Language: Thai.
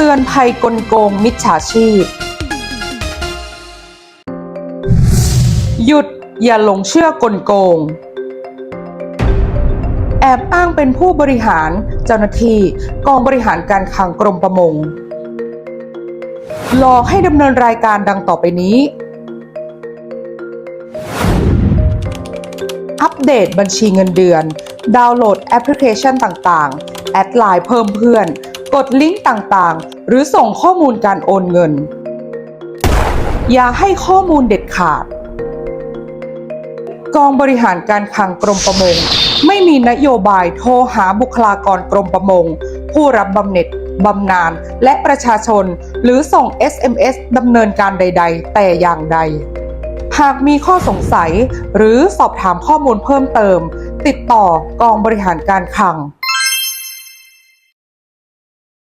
เตือนภัยกลโกงมิจฉาชีพ หยุดอย่าหลงเชื่อกลโกง แอบอ้างเป็นผู้บริหารเจ้าหน้าที่กองบริหารการคลังกรมประมง หลอกให้ดำเนินรายการดังต่อไปนี้ อัปเดตบัญชีเงินเดือน ดาวน์โหลดแอปพลิเคชันต่างๆ แอดไลน์เพิ่มเพื่อน กดลิงก์ต่างๆ หรือส่งข้อมูลการโอนเงิน อย่าให้ข้อมูลเด็ดขาด กองบริหารการคลังกรมประมง ไม่มีนโยบายโทรหาบุคลากรกรมประมง ผู้รับบำเหน็จบำนาญและประชาชน หรือส่ง SMS ดำเนินการใด ๆ แต่อย่างใด หากมีข้อสงสัยหรือสอบถามข้อมูลเพิ่มเติม ติดต่อกองบริหารการคลัง